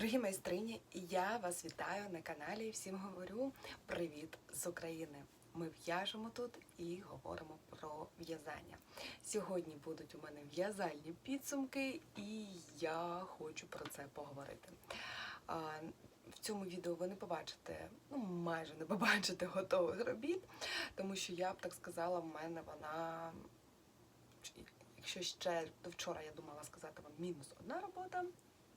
Дорогі майстрині, я вас вітаю на каналі. і Всім говорю привіт з України. Ми в'яжемо тут і говоримо про в'язання. Сьогодні будуть у мене в'язальні підсумки, і я хочу про це поговорити. В цьому відео ви не побачите, ну майже не побачите готових робіт, тому що я б так сказала, в мене вона якщо ще до вчора я думала сказати вам мінус одна робота,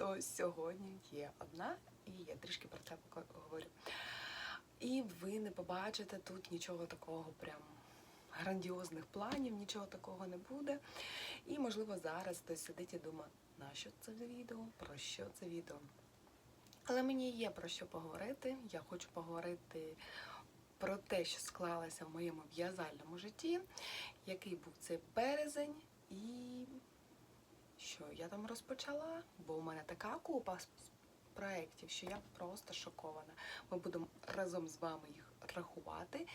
то сьогодні є одна, і я трішки про це поговорю. І ви не побачите тут нічого такого прям грандіозних планів, нічого такого не буде. І, можливо, зараз хтось сидить і думає, на що це відео, про що це відео. Але мені є про що поговорити. Я хочу поговорити про те, що склалося в моєму в'язальному житті, який був цей березень, і що я там розпочала, бо у мене така купа проєктів, що я просто шокована. Ми будемо разом з вами їх рахувати,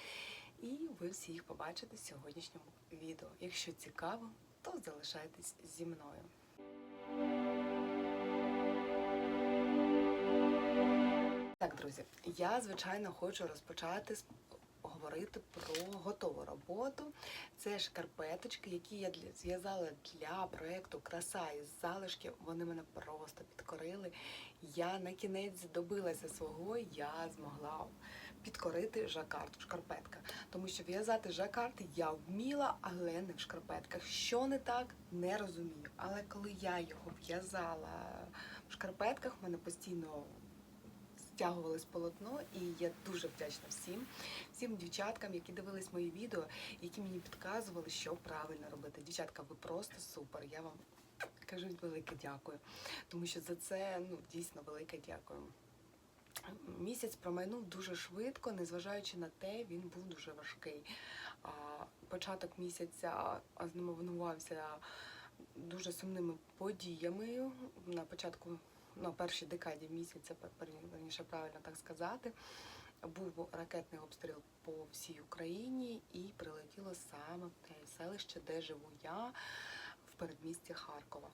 і ви всі їх побачите в сьогоднішньому відео. Якщо цікаво, то залишайтесь зі мною. Так, друзі, я звичайно хочу розпочати з говорити про готову роботу. Це шкарпеточки, які я зв'язала для проєкту Краса із залишків. Вони мене просто підкорили. Я на кінець добилася свого, я змогла підкорити жакард в шкарпетках. Тому що в'язати жакард я вміла, але не в шкарпетках. Що не так, не розумію. Але коли я його в'язала в шкарпетках, в мене постійно стягувалось полотно, і я дуже вдячна всім, всім дівчаткам, які дивились мої відео, які мені підказували, що правильно робити. Дівчатка, ви просто супер. Я вам кажу велике дякую, тому що за це ну дійсно велике дякую. Місяць промайнув дуже швидко, незважаючи на те, він був дуже важкий. Початок місяця ознаменувався дуже сумними подіями. На початку, на першій декаді місяця, верніше правильно так сказати, був ракетний обстріл по всій Україні і прилетіло саме в те селище, де живу я, в передмісті Харкова.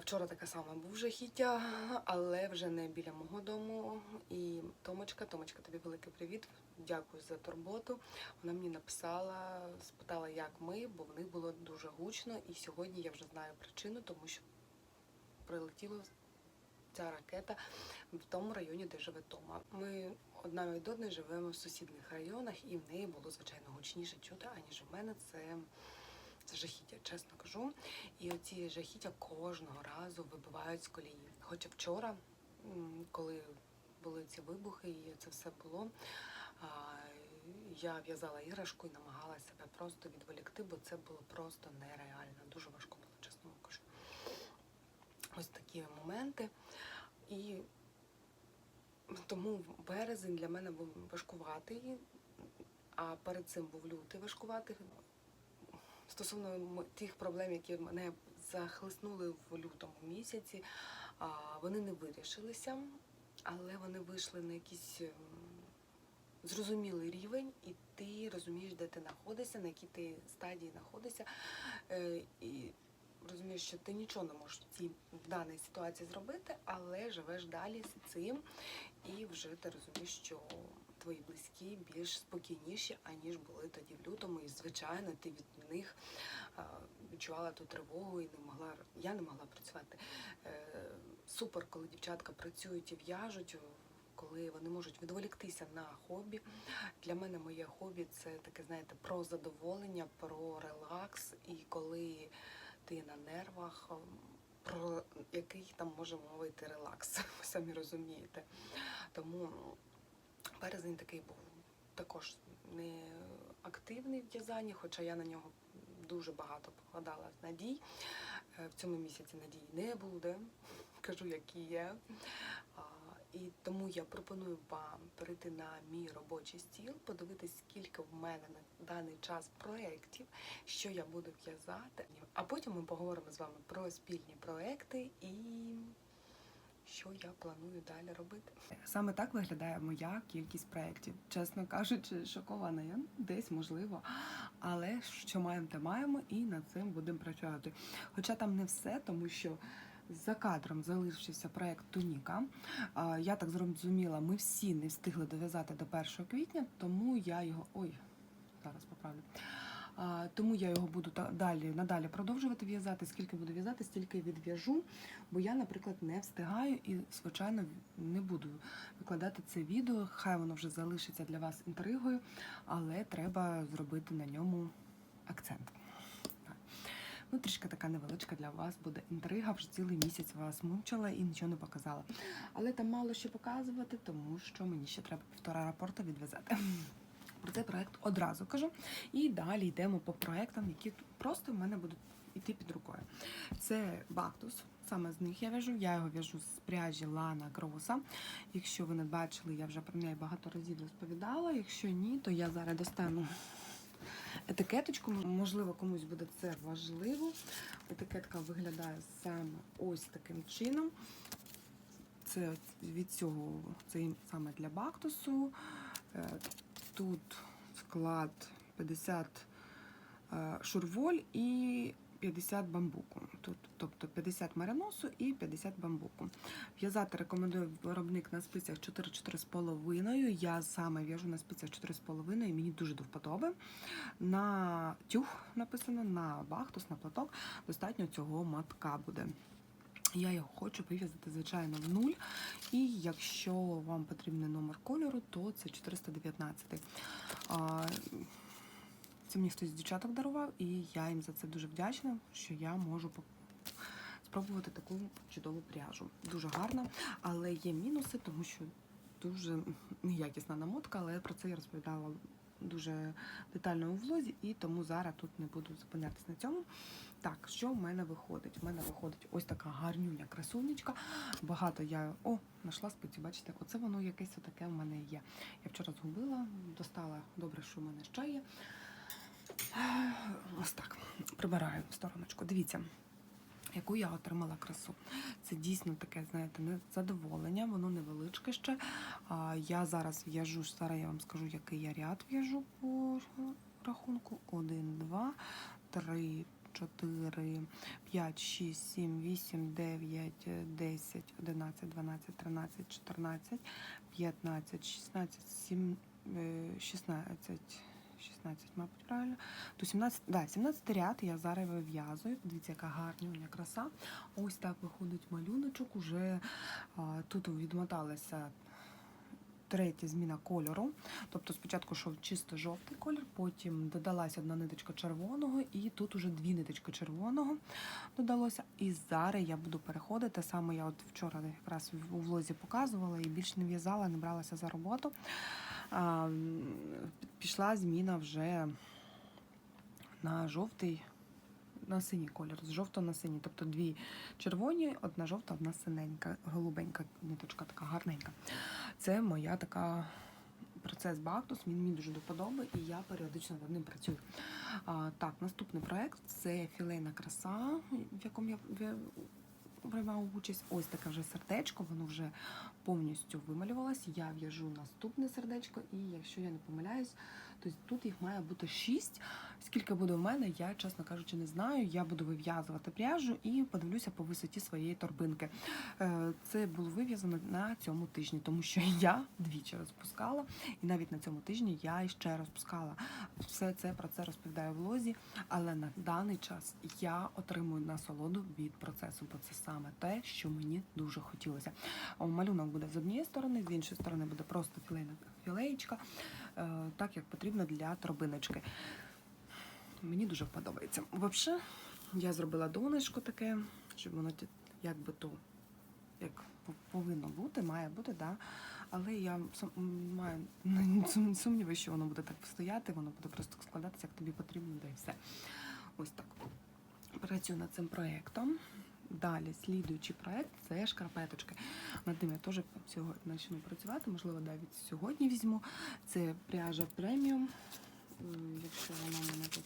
Вчора таке саме був жахіття, але вже не біля мого дому. І Томочка, Томочка, тобі великий привіт. Дякую за турботу. Вона мені написала, спитала, як ми, бо в них було дуже гучно. І сьогодні я вже знаю причину, тому що прилетіла ця ракета в тому районі, де живе Тома. Ми одна від одної живемо в сусідніх районах, і в неї було звичайно гучніше чути, аніж в мене це. Це жахіття, чесно кажу. І оці жахіття кожного разу вибивають з колії. Хоча вчора, коли були ці вибухи, і це все було, я в'язала іграшку і намагалася себе просто відволікти, бо це було просто нереально. Дуже важко було, чесно кажу. Ось такі моменти. І тому березень для мене був важкуватий, а перед цим був лютий важкуватий. Стосовно тих проблем, які мене захлиснули в лютому місяці, вони не вирішилися, але вони вийшли на якийсь ем, зрозумілий рівень, і ти розумієш, де ти знаходишся, на якій ти стадії знаходишся, е, розумієш, що ти нічого не можеш в цій в даній ситуації зробити, але живеш далі з цим, і вже ти розумієш, що твої близькі більш спокійніші, аніж були тоді в лютому. І звичайно, ти від них відчувала ту тривогу і не могла я не могла працювати. Е, Супер, коли дівчатка працюють і в'яжуть. Коли вони можуть відволіктися на хобі. Для мене моє хобі це таке, знаєте, про задоволення, про релакс. І коли ти на нервах, про який там може мовити релакс, ви самі розумієте. Тому березень такий був також не активний в в'язанні, хоча я на нього дуже багато покладала надій. Е, В цьому місяці надій не буде, кажу, які є. І тому я пропоную вам перейти на мій робочий стіл, подивитись, скільки в мене на даний час проєктів, що я буду в'язати. А потім ми поговоримо з вами про спільні проекти і що я планую далі робити. Саме так виглядає моя кількість проєктів. Чесно кажучи, шокована я десь можливо. Але що маємо, те маємо, і над цим будемо працювати. Хоча там не все, тому що За кадром залишився проект Туніка. Я так зрозуміла, ми всі не встигли дов'язати до 1 квітня, тому я його. Ой, зараз поправлю. Тому я його буду далі надалі продовжувати в'язати. Скільки буду в'язати, стільки відв'яжу. Бо я, наприклад, не встигаю і, звичайно, не буду викладати це відео. Хай воно вже залишиться для вас інтригою, але треба зробити на ньому акцент. Ну, трішки така невеличка для вас буде інтрига. Вже цілий місяць вас мучила і нічого не показала. Але там мало що показувати, тому що мені ще треба півтора рапорта відв'язати. Про цей проект одразу кажу. І далі йдемо по проектам, які просто в мене будуть йти під рукою. Це Бактус. Саме з них я в'яжу. Я його в'яжу з пряжі Лана Гроса. Якщо ви не бачили, я вже про неї багато разів розповідала. Якщо ні, то я зараз достану етикеточку. Можливо, комусь буде це важливо. Етикетка виглядає саме ось таким чином. Це від цього, це саме для бактусу. Е, Тут склад 50 е, шурволь і 50 бамбуку. Тут, тобто 50 мериносу і 50 бамбуку. В'язати рекомендує виробник на спицях 4-4,5. Я саме в'яжу на спицях 4,5 і мені дуже до вподоби. На тюг написано, на бахтус, на платок достатньо цього матка буде. Я його хочу вив'язати, звичайно, в нуль. І якщо вам потрібний номер кольору, то це 419. Це мені хтось з дівчаток дарував, і я їм за це дуже вдячна, що я можу спробувати таку чудову пряжу. Дуже гарна, але є мінуси, тому що дуже неякісна намотка, але про це я розповідала дуже детально у влозі, і тому зараз тут не буду зупинятися на цьому. Так, що в мене виходить? В мене виходить ось така гарнюня красунечка. Багато я о, знайшла спиці, бачите, оце воно якесь таке в мене є. Я вчора згубила, достала добре, що в мене ще є. Ось так. Прибираю стороночку. Дивіться, яку я отримала красу. Це дійсно таке, знаєте, задоволення, воно невеличке ще. Я зараз в'яжу, зараз я вам скажу, який я ряд в'яжу по рахунку. Один, два, три. 4, 5, 6, 7, 8, 9, 10, 11, 12, 13, 14, 15, 16, 7, е, 16, 16, мабуть, правильно. То 17, да, 17 ряд я зараз вив'язую. Дивіться, яка гарна краса. Ось так виходить малюночок. Уже а, тут відмоталася третя зміна кольору. Тобто спочатку йшов чисто жовтий колір, потім додалася одна ниточка червоного, і тут уже дві ниточки червоного додалося. І зараз я буду переходити. Саме я от вчора якраз у влозі показувала і більше не в'язала, не бралася за роботу. Пішла зміна вже на жовтий. На синій колір, з жовтого на синій. Тобто дві червоні, одна жовта, одна синенька, голубенька ниточка, така гарненька. Це моя така процес Бактус. Він мені дуже до вподоби, і я періодично над ним працюю. А, так, наступний проект це філейна краса, в якому я приймала участь. Ось таке вже сердечко, воно вже повністю вималювалось. Я в'яжу наступне сердечко, і якщо я не помиляюсь, то тут їх має бути шість. Скільки буде в мене, я, чесно кажучи, не знаю. Я буду вив'язувати пряжу і подивлюся по висоті своєї торбинки. Е, Це було вив'язано на цьому тижні, тому що я двічі розпускала, і навіть на цьому тижні я ще розпускала. Все це про це розповідаю в лозі, але на даний час я отримую насолоду від процесу, бо це саме те, що мені дуже хотілося. Малюнок буде з однієї сторони, з іншої сторони буде просто філейна філеєчка, так як потрібно для торбиночки. Мені дуже подобається. Взагалі, я зробила донечко таке, щоб воно ті- якби то як повинно бути, має бути, да. Але я маю сумніви, що воно буде так стояти, воно буде просто складатися, як тобі потрібно, да і все. Ось так. Працюю над цим проєктом. Далі слідуючий проект це шкарпеточки. Над ним я теж почну працювати, можливо, навіть сьогодні візьму. Це пряжа преміум. Якщо вона мене тут.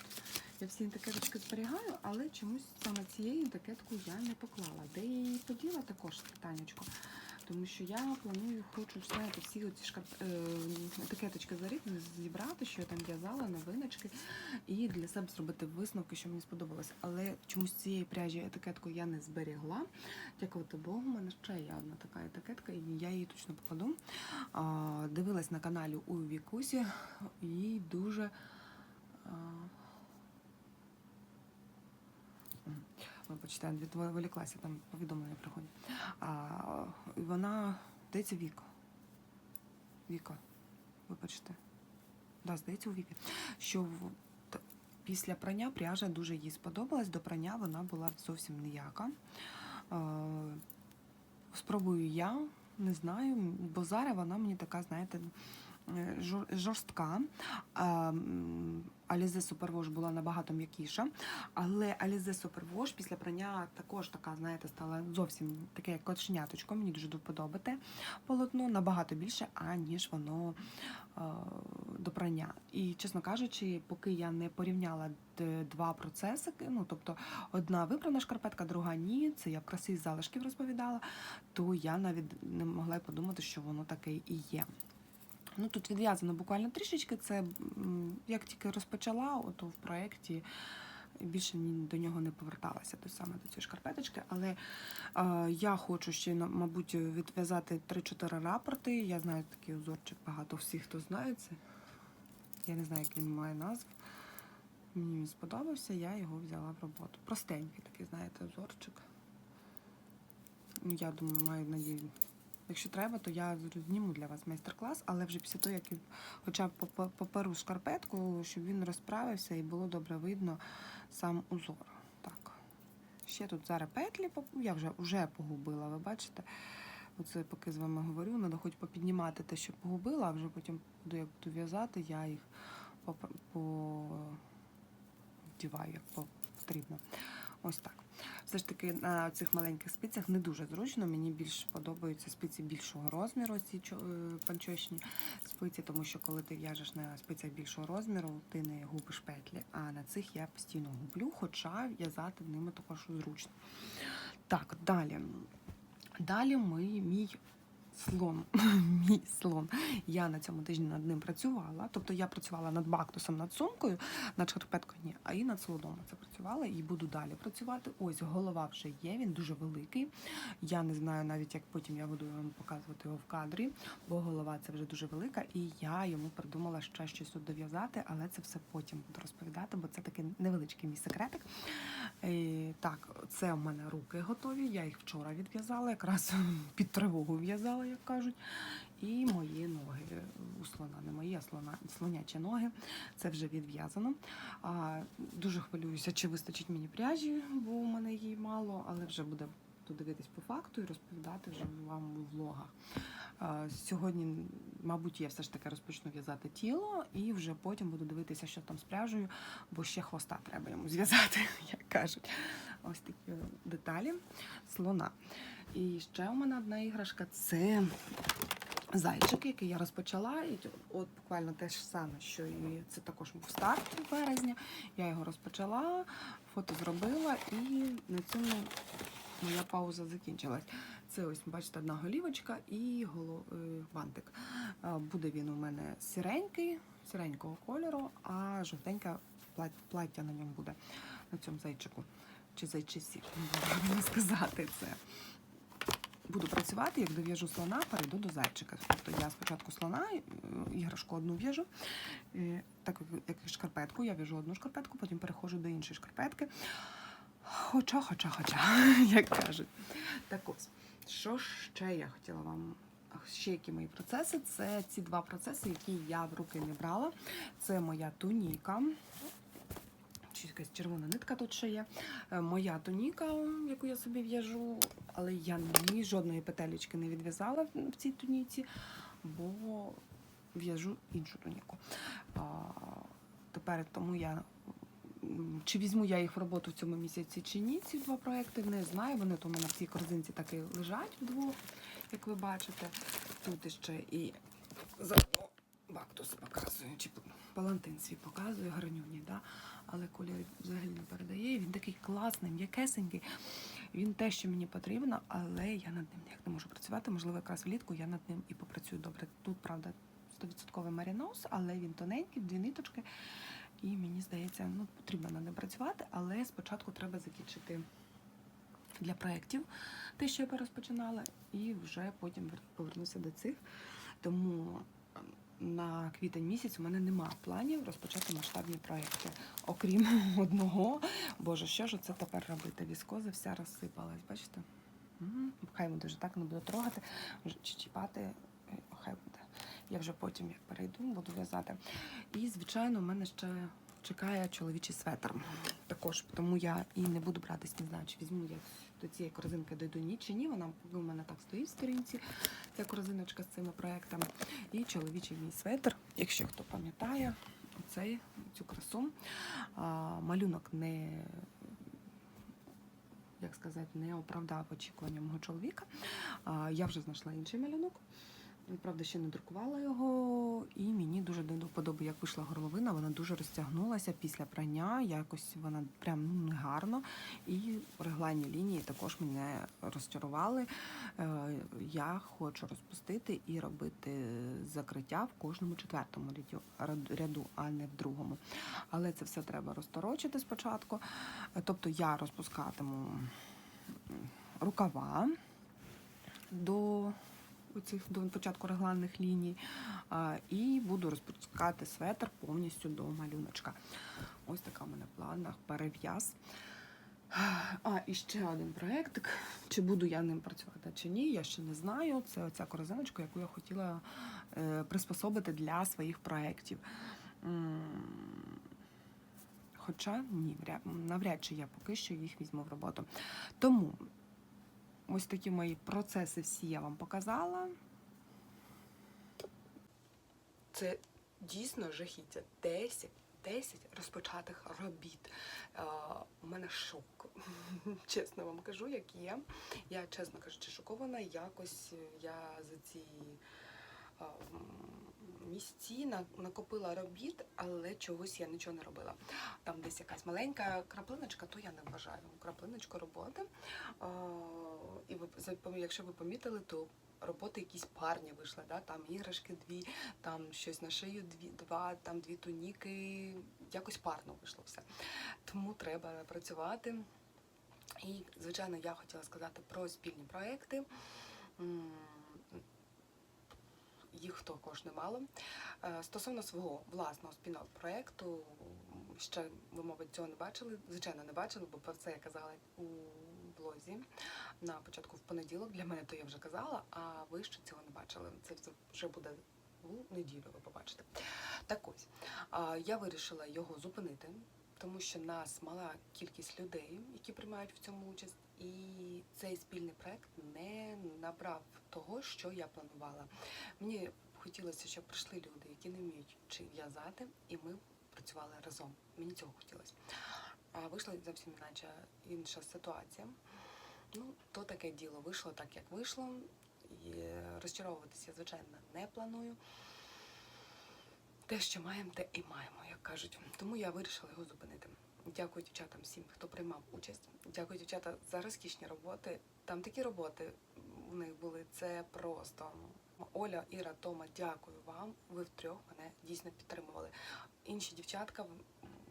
Я всі інтакеточки зберігаю, але чомусь саме цієї інтакетку я не поклала. Де я її поділа, також питаннячко. Тому що я планую, хочу знаєте, всі оці шкарп... е, етикеточки зібрати, що я там в'язала, новиночки, і для себе зробити висновки, що мені сподобалось. Але чомусь цієї пряжі етикетку я не зберігла. Дякувати Богу, у мене ще є одна така етикетка, і я її точно покладу. Дивилась на каналі у Вікусі і дуже. А, м, Вибачте, відволіклася, там повідомлення приходять. І вона, здається, Віка. Віка, вибачте. Да, здається, у Віки. Що після прання пряжа дуже їй сподобалась. До прання вона була зовсім ніяка. Спробую я, не знаю, бо зараз вона мені така, знаєте, жорстка. А, м, Alize Superwash була набагато м'якіша, але Alize Superwash після прання також така, знаєте, стала зовсім таке як кошеняточко. Мені дуже до вподоби те полотно набагато більше, аніж воно е, до прання. І, чесно кажучи, поки я не порівняла два процеси, ну тобто одна випрана шкарпетка, друга ні, це я в красі з залишків розповідала, то я навіть не могла й подумати, що воно таке і є. Ну тут відв'язано буквально трішечки. Це як тільки розпочала, ото в проєкті більше до нього не поверталася до саме до цієї шкарпеточки. Але е, я хочу ще, мабуть, відв'язати 3-4 рапорти. Я знаю такий узорчик, багато всіх, хто знає це. Я не знаю, як він має назву. Мені він сподобався, я його взяла в роботу. Простенький такий, знаєте, узорчик. Ну, Я думаю, маю надію. Якщо треба, то я зніму для вас майстер-клас, але вже після того, як я хоча б попе- поперу шкарпетку, щоб він розправився і було добре видно сам узор. Так. Ще тут зараз петлі, я вже, вже погубила, ви бачите? Оце поки з вами говорю, треба хоч попіднімати те, що погубила, а вже потім буду як буду в'язати, я їх поп- по... вдіваю, як по- потрібно. Ось так. Все ж таки на цих маленьких спицях не дуже зручно. Мені більш подобаються спиці більшого розміру, ці е, спиці, тому що коли ти в'яжеш на спицях більшого розміру, ти не губиш петлі. А на цих я постійно гублю, хоча в'язати ними також зручно. Так, далі. Далі ми, мій слон. мій слон. Я на цьому тижні над ним працювала. Тобто я працювала над бактусом, над сумкою, над шкарпеткою ні, а і над слоном це працювала і буду далі працювати. Ось голова вже є, він дуже великий. Я не знаю навіть, як потім я буду вам показувати його в кадрі, бо голова це вже дуже велика, і я йому придумала ще щось тут дов'язати, але це все потім буду розповідати, бо це такий невеличкий мій секретик. Е, так, це у мене руки готові. Я їх вчора відв'язала, якраз під тривогу в'язала, як кажуть. І мої ноги у слона, не мої, а слона, слонячі ноги. Це вже відв'язано. Дуже хвилююся, чи вистачить мені пряжі, бо у мене її мало, але вже буде подивитись дивитись по факту і розповідати вже вам у влогах. Сьогодні, мабуть, я все ж таки розпочну в'язати тіло, і вже потім буду дивитися, що там з пряжею, бо ще хвоста треба йому зв'язати, як кажуть. Ось такі деталі слона. І ще у мене одна іграшка це зайчик, який я розпочала. І от буквально те ж саме, що і це також був старт березня. Я його розпочала, фото зробила, і на цьому моя пауза закінчилась. Це ось, бачите, одна голівочка і бантик. Е, Буде він у мене сіренький, сіренького кольору, а жовтеньке плаття на ньому буде на цьому зайчику. Чи зайчисі, не сказати це. Буду працювати, як дов'яжу слона, перейду до зайчика. Тобто я спочатку слона, е, іграшку одну в'яжу, е, так як шкарпетку, я в'яжу одну шкарпетку, потім переходжу до іншої шкарпетки. Хоча, хоча, хоча, як кажуть. Так ось, що ще я хотіла вам. Ще які мої процеси? Це ці два процеси, які я в руки не брала. Це моя туніка. Якась червона нитка тут ще є. Е, Моя туніка, яку я собі в'яжу, але я ні жодної петелечки не відв'язала в цій туніці, бо в'яжу іншу туніку. Тепер тому я. Чи візьму я їх в роботу в цьому місяці чи ні, ці два проекти, не знаю. Вони то у мене в цій корзинці так і лежать вдвох, як ви бачите. Тут іще і заодно бактус показую, чи палантин свій показую, гарнюні, да? але колір взагалі не передає. Він такий класний, м'якесенький. Він те, що мені потрібно, але я над ним ніяк не можу працювати. Можливо, якраз влітку я над ним і попрацюю добре. Тут, правда, 100% маріноус, але він тоненький, дві ниточки. І мені здається, ну потрібно над ним працювати, але спочатку треба закінчити для проєктів те, що я розпочинала, і вже потім повернуся до цих. Тому е, на квітень місяць у мене нема планів розпочати масштабні проекти, окрім одного. Боже, що ж це тепер робити? Віскоза вся розсипалась, бачите? Хай буде вже так, не буду трогати, чіпати. Я вже потім, як перейду, буду в'язати. І, звичайно, у мене ще чекає чоловічий светр. Також тому я і не буду братись, не знаю, чи візьму я до цієї корзинки дойду ні чи ні. Вона у мене так стоїть в сторінці, ця корзиночка з цими проектами. І чоловічий мій светр, якщо хто пам'ятає, оцей, цю красу. А, малюнок не. Як сказати, не оправдав очікування мого чоловіка. Я вже знайшла інший малюнок. Правда, ще не друкувала його, і мені дуже до вподоби, як вийшла горловина. Вона дуже розтягнулася після прання. Якось вона прям ну, негарно. І регланні лінії також мене розчарували. Е, Я хочу розпустити і робити закриття в кожному четвертому ряду- а не в другому. Але це все треба розторочити спочатку. Е, Тобто я розпускатиму рукава до оцих до початку регланних ліній. І буду розпускати светр повністю до малюночка. Ось така в мене в планах перев'яз. А, і ще один проєктик. Чи буду я ним працювати чи ні, я ще не знаю. Це оця корзиночка, яку я хотіла е, приспособити для своїх проєктів. Хоча ні, навряд чи я поки що їх візьму в роботу. Тому ось такі мої процеси всі я вам показала. Це дійсно жахіття. 10, 10 розпочатих робіт. Е, у мене шок. Чесно вам кажу, як є. Я, чесно кажучи, шокована. Якось я за ці е, м, місяці на- накопила робіт, але чогось я нічого не робила. Там десь якась маленька краплиночка, то я не вважаю краплиночку роботи. І ви, якщо ви помітили, то роботи якісь парні вийшли, да? там іграшки дві, там щось на шию дві, два, там дві туніки, якось парно вийшло все. Тому треба працювати. І, звичайно, я хотіла сказати про спільні проекти. Їх також немало. Е, Стосовно свого власного спільного проєкту, ще ви, мабуть, цього не бачили. Звичайно, не бачили, бо про це я казала у блозі на початку в понеділок. Для мене то я вже казала, а ви ще цього не бачили. Це вже буде у неділю, ви побачите. Так ось, я вирішила його зупинити, тому що нас мала кількість людей, які приймають в цьому участь, і цей спільний проект не набрав того, що я планувала. Мені хотілося, щоб прийшли люди, які не вміють чи в'язати, і ми працювали разом. Мені цього хотілося. А вийшла зовсім іначе інша ситуація. Ну, то таке діло вийшло так, як вийшло. І розчаровуватися, звичайно, не планую. Те, що маємо, те і маємо, як кажуть. Тому я вирішила його зупинити. Дякую дівчатам всім, хто приймав участь. Дякую, дівчата, за розкішні роботи. Там такі роботи них були. Це просто Оля, Іра, Тома, дякую вам. Ви втрьох мене дійсно підтримували. Інші дівчатка,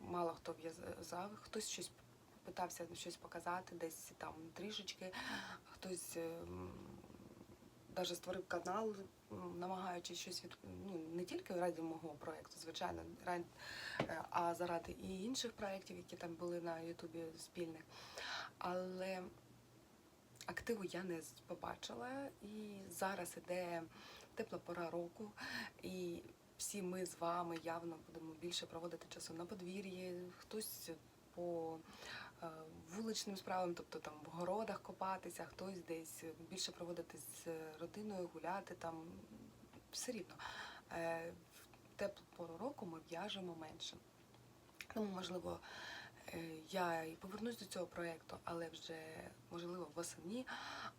мало хто в'язав, хтось щось питався щось показати, десь там трішечки, хтось навіть створив канал, намагаючись щось від ну не тільки раді мого проєкту, звичайно, е, а заради і інших проєктів, які там були на Ютубі спільних. Але активу я не побачила, і зараз іде тепла пора року, і всі ми з вами явно будемо більше проводити часу на подвір'ї, хтось по е, вуличним справам, тобто там в городах копатися, хтось десь більше проводити з родиною, гуляти там все рівно. Е, В теплу пору року ми в'яжемо менше. Тому, можливо, я і повернусь до цього проєкту, але вже можливо восени,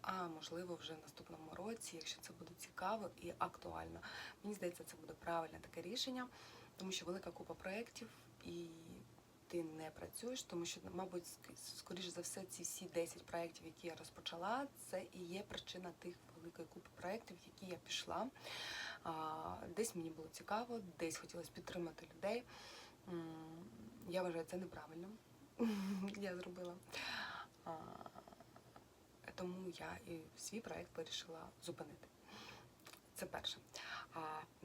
а можливо вже в наступному році, якщо це буде цікаво і актуально. Мені здається, це буде правильне таке рішення, тому що велика купа проєктів і ти не працюєш, тому що, мабуть, ск- скоріш за все, ці всі 10 проєктів, які я розпочала, це і є причина тих великої купи проєктів, які я пішла. Десь мені було цікаво, десь хотілося підтримати людей. Я вважаю, це неправильно. Я зробила. Тому я і свій проєкт вирішила зупинити. Це перше. А,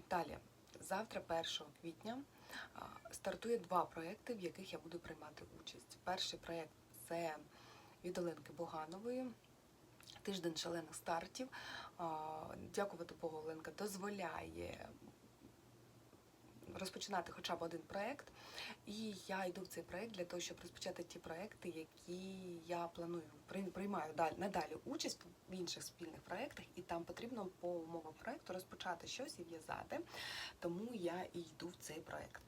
далі, завтра, 1 квітня, стартує два проекти, в яких я буду приймати участь. Перший проєкт це від Оленки Боганової. Тиждень шалених стартів. Дякувати Богу, Оленка дозволяє розпочинати хоча б один проєкт. І я йду в цей проєкт для того, щоб розпочати ті проекти, які я планую. Прий- Приймаю далі надалі участь в інших спільних проєктах, і там потрібно по умовам проєкту розпочати щось і в'язати. Тому я і йду в цей проєкт.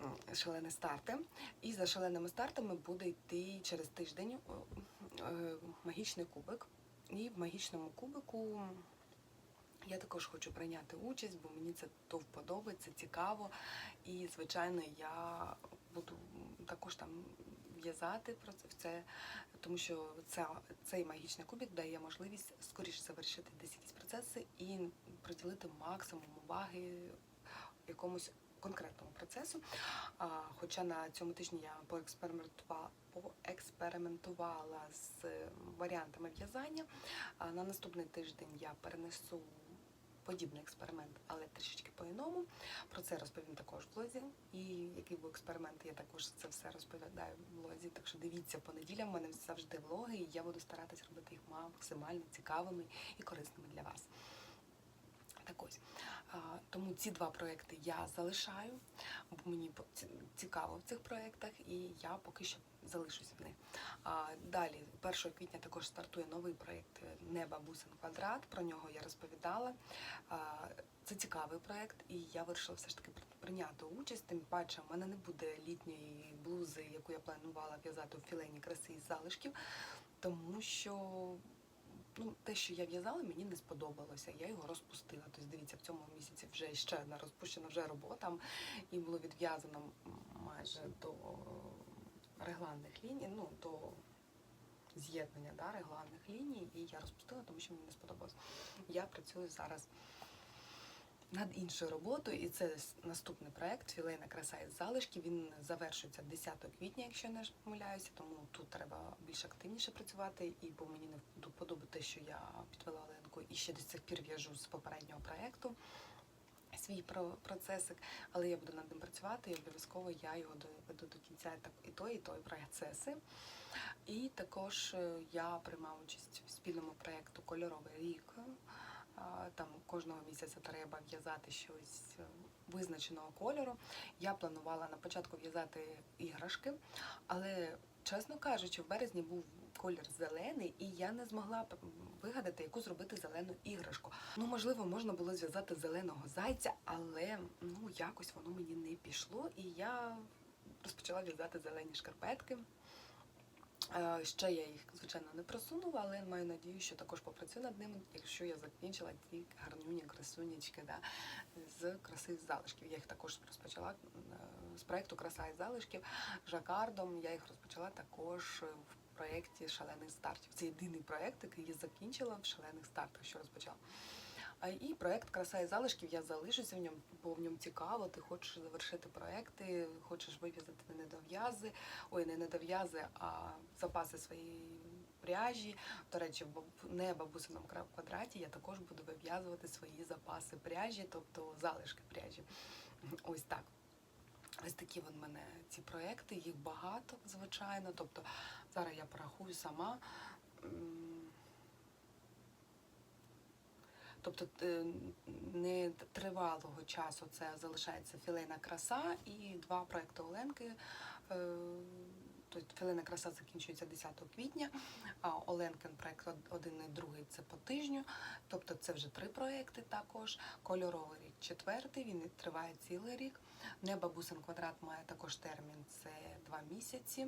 М, Шалені старти. І за шаленими стартами буде йти через тиждень е, магічний кубик. І в магічному кубику я також хочу прийняти участь, бо мені це то вподобає, це цікаво. І, звичайно, я буду також там в'язати про це, в це, тому що ця, цей магічний кубик дає можливість скоріше завершити десь якісь процеси і приділити максимум уваги якомусь конкретному процесу. А, хоча на цьому тижні я поекспериментувала, поекспериментувала з варіантами в'язання. На наступний тиждень я перенесу подібний експеримент, але трішечки по-іному. Про це розповім також в блозі. І який був експеримент, я також це все розповідаю в блозі. Так що дивіться по неділям, в мене завжди влоги, і я буду старатись робити їх максимально цікавими і корисними для вас. Так ось. Тому ці два проекти я залишаю, бо мені цікаво в цих проєктах, і я поки що залишусь в них. Далі, 1 квітня також стартує новий проєкт е, Неба Бусин Квадрат. Про нього я розповідала. Це цікавий проєкт, і я вирішила все ж таки прийняти участь. Тим паче, в мене не буде літньої блузи, яку я планувала в'язати у філейні краси із залишків, тому що ну, те, що я в'язала, мені не сподобалося. Я його розпустила. Тобто, дивіться, в цьому місяці вже ще одна розпущена вже робота, і було відв'язано майже до регланних ліній, ну до з'єднання да, регланних ліній, і я розпустила, тому що мені не сподобалось. Я працюю зараз над іншою роботою, і це наступний проект Філейна краса із залишків. Він завершується 10 квітня, якщо не помиляюся, тому тут треба більш активніше працювати. І бо мені не вподобає те, що я підвела Оленку і ще до цих пір в'яжу з попереднього проекту. Свій про- процесик, але я буду над ним працювати і обов'язково я його доведу до кінця і той, і той процеси. І також е, я приймаю участь в спільному проєкту Кольоровий рік. Там кожного місяця треба в'язати щось е, визначеного кольору. Я планувала на початку в'язати іграшки, але, чесно кажучи, в березні був колір зелений, і я не змогла вигадати, яку зробити зелену іграшку. Ну, можливо, можна було зв'язати зеленого зайця, але ну якось воно мені не пішло, і я розпочала в'язати зелені шкарпетки. Е, Ще я їх, звичайно, не просунула, але маю надію, що також попрацюю над ними, якщо я закінчила ті гарнюні красунечки да, з краси з залишків. Я їх також розпочала е, з проєкту Краса із залишків жакардом. Я їх розпочала також в проєкті шалених стартів. Це єдиний проєкт, який я закінчила в шалених стартах, що розпочала. І проєкт Краса і залишків я залишуся в ньому, бо в ньому цікаво. Ти хочеш завершити проекти, хочеш вив'язати недов'язи, ой, не недов'язи, а запаси своєї пряжі. До речі, в не бабусиному квадраті я також буду вив'язувати свої запаси пряжі, тобто залишки пряжі. Ось так. Ось такі в мене ці проекти, їх багато, звичайно. Тобто зараз я порахую сама. Тобто е, не тривалого часу це залишається філейна краса і два проекти Оленки. Е, Тобто філейна краса закінчується 10 квітня, а Оленкин проект один і другий це по тижню. Тобто це вже три проекти також. Кольоровий рік четвертий, він триває цілий рік. Неба бусин квадрат має також термін це два місяці.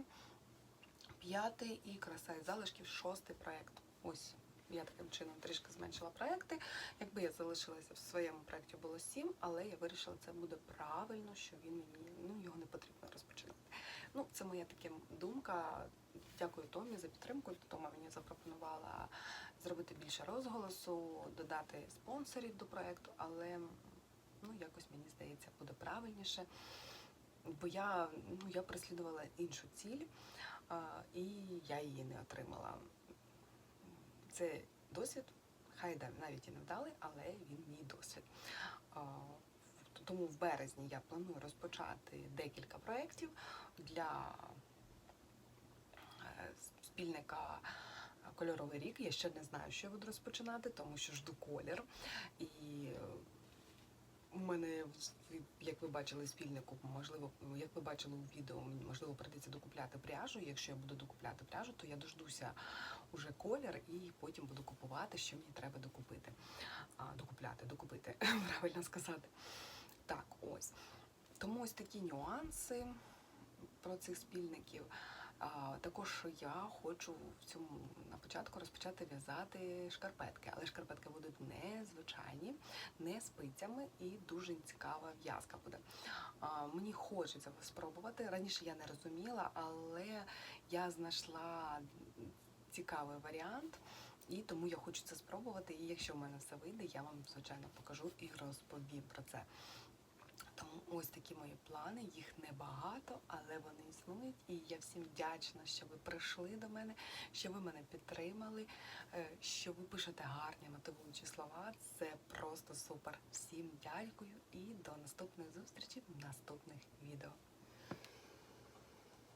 П'ятий і краса і залишків шостий проект. Ось я таким чином трішки зменшила проекти. Якби я залишилася в своєму проєкті, було сім, але я вирішила, це буде правильно, що він мені ну його не потрібно розпочинати. Ну, це моя така думка. Дякую Томі за підтримку. Тома мені запропонувала зробити більше розголосу, додати спонсорів до проекту, але ну, якось мені здається, буде правильніше. Бо я, ну, я переслідувала іншу ціль, і я її не отримала. Це досвід, хай да, навіть і не вдалий, але він мій досвід. Тому в березні я планую розпочати декілька проєктів для е, спільника Кольоровий рік. Я ще не знаю, що я буду розпочинати, тому що жду колір. І е, у мене, як ви бачили в спільнику, можливо, як ви бачили у відео, мені можливо прийдеться докупляти пряжу. Якщо я буду докупляти пряжу, то я дождуся уже колір і потім буду купувати, що мені треба докупити. А, докупляти, докупити, правильно сказати. Так, ось. Тому ось такі нюанси про цих спільників. Також я хочу в цьому на початку розпочати в'язати шкарпетки, але шкарпетки будуть не звичайні, не спицями і дуже цікава в'язка буде. Мені хочеться спробувати. Раніше я не розуміла, але я знайшла цікавий варіант. І тому я хочу це спробувати. І якщо в мене все вийде, я вам звичайно покажу і розповім про це. Тому ось такі мої плани, їх небагато, але вони існують. І я всім вдячна, що ви прийшли до мене, що ви мене підтримали, е, що ви пишете гарні мотивуючі слова. Це просто супер. Всім дякую і до наступних зустрічей в наступних відео.